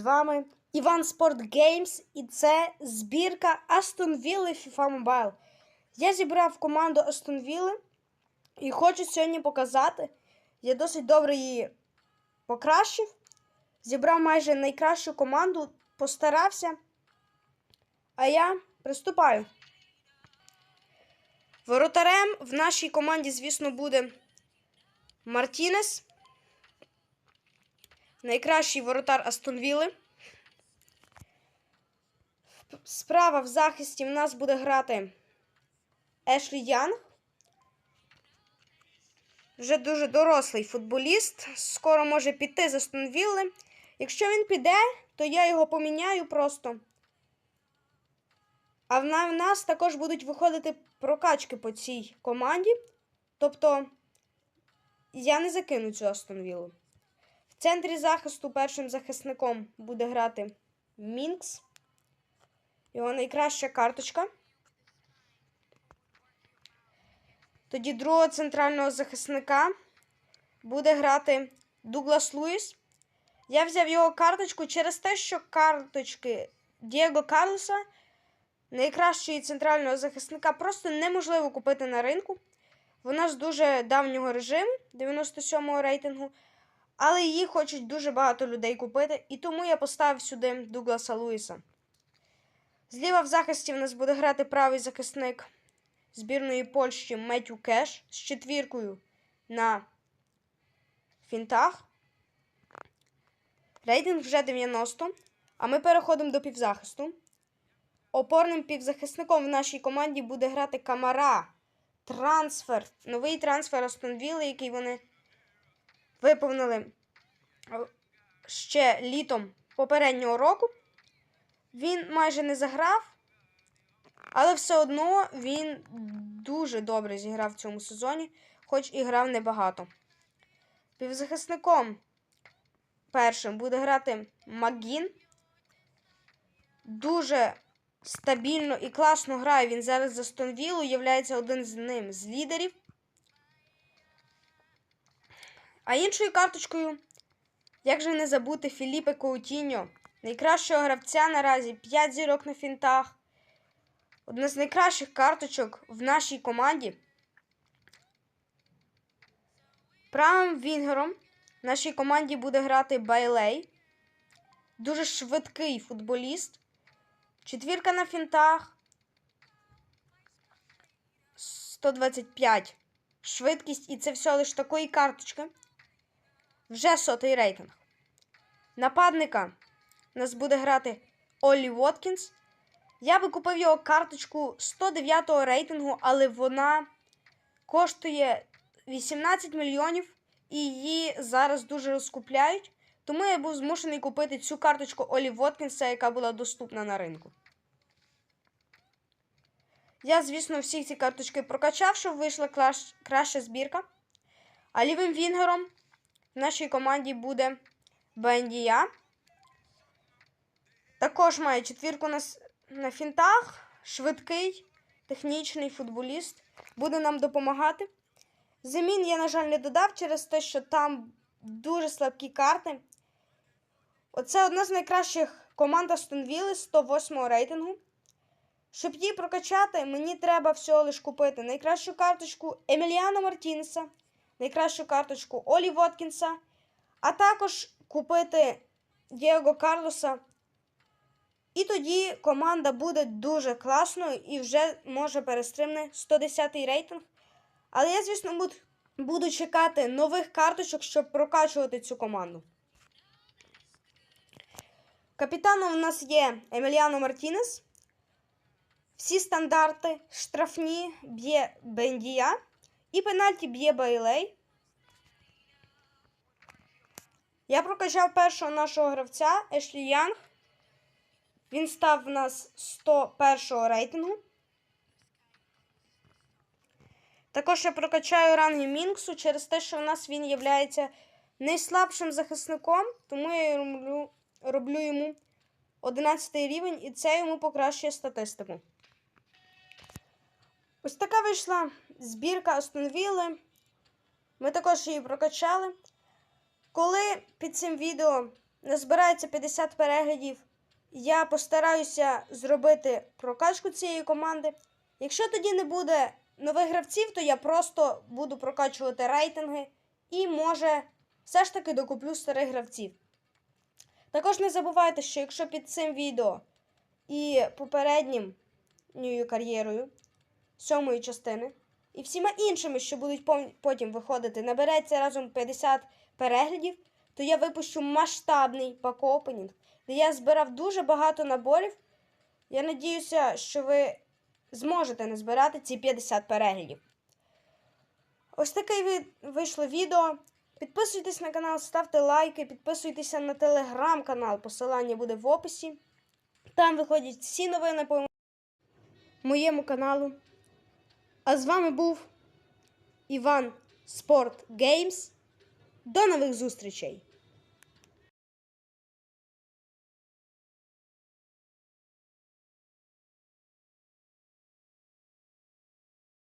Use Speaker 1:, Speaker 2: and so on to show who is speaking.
Speaker 1: вами Іван Спорт Геймс і це збірка Астон Вілли FIFA Mobile. Я зібрав команду Астон Вілли і хочу сьогодні показати. Я досить добре її покращив. Зібрав майже найкращу команду, постарався. А я приступаю. Воротарем в нашій команді, звісно, буде Мартінес. Найкращий воротар Астон. Справа в захисті в нас буде грати Ешлі Янг. Вже дуже дорослий футболіст. Скоро може піти з Астон Вілли. Якщо він піде, то я його поміняю просто. А в нас також будуть виходити прокачки по цій команді. Тобто я не закину цю Астон Віллу. В центрі захисту першим захисником буде грати Мінкс. Його найкраща карточка. Тоді другого центрального захисника буде грати Дуглас Луїс. Я взяв його карточку через те, що карточки Дієго Карлоса, найкращого центрального захисника, просто неможливо купити на ринку. Вона з дуже давнього режиму, 97-го рейтингу. Але її хочуть дуже багато людей купити, і тому я поставив сюди Дугласа Луїса. Зліва в захисті в нас буде грати правий захисник збірної Польщі Меттю Кеш з четвіркою на фінтах. Рейтинг вже 90. А ми переходимо до півзахисту. Опорним півзахисником в нашій команді буде грати Камара. Трансфер. Новий трансфер Астон Вілли, який вони виповнили ще літом попереднього року. Він майже не заграв, але все одно він дуже добре зіграв в цьому сезоні, хоч і грав небагато. Півзахисником першим буде грати Магін. Дуже стабільно і класно грає. Він зараз за Стонвілу, є один з ним з лідерів. А іншою карточкою, як же не забути Філіпе Коутіньо, найкращого гравця наразі 5 зірок на фінтах. Одна з найкращих карточок в нашій команді. Правим Вінгером в нашій команді буде грати Байлей. Дуже швидкий футболіст. Четвірка на фінтах. 125 швидкість, і це все лише такої карточки. Вже сотий рейтинг. Нападника у нас буде грати Оллі Воткінс. Я би купив його карточку 109 рейтингу, але вона коштує 18 мільйонів і її зараз дуже розкупляють. Тому я був змушений купити цю карточку Олі Воткінса, яка була доступна на ринку. Я, звісно, всі ці карточки прокачав, щоб вийшла кращ... краща збірка. А лівим вінгером в нашій команді буде Бендія. Також має четвірку на, на фінтах. Швидкий, технічний футболіст. Буде нам допомагати. Замін я, на жаль, не додав через те, що там дуже слабкі карти. Оце одна з найкращих команд Астон Вілли 108 рейтингу. Щоб її прокачати, мені треба всього лиш купити найкращу карточку Еміліана Мартінеса, найкращу карточку Олі Воткінса, а також купити Дієго Карлоса. І тоді команда буде дуже класною і вже може перестримне 110-й рейтинг. Але я, звісно, буду чекати нових карточок, щоб прокачувати цю команду. Капітаном у нас є Еміліано Мартінес. Всі стандарти штрафні б'є Бендія і пенальті б'є Байлей. Я прокачав першого нашого гравця Ешлі Янг. Він став в нас 101 рейтингу. Також я прокачаю ранги Мінксу через те, що в нас він є найслабшим захисником, тому я роблю, роблю йому 11 рівень, і це йому покращує статистику. Ось така вийшла збірка Астон Вілли. Ми також її прокачали. Коли під цим відео не збирається 50 переглядів, я постараюся зробити прокачку цієї команди. Якщо тоді не буде нових гравців, то я просто буду прокачувати рейтинги і, може, все ж таки докуплю старих гравців. Також не забувайте, що якщо під цим відео і попереднім моєю кар'єрою сьомої частини і всіма іншими, що будуть потім виходити, набереться разом 50 переглядів, то я випущу масштабний пак-опенінг, де я збирав дуже багато наборів. Я надіюся, що ви зможете назбирати ці 50 переглядів. Ось таке вийшло відео. Підписуйтесь на канал, ставте лайки, підписуйтеся на телеграм-канал, посилання буде в описі. Там виходять всі новини по моєму каналу. А з вами був Іван Спорт Геймс. До нових зустрічей!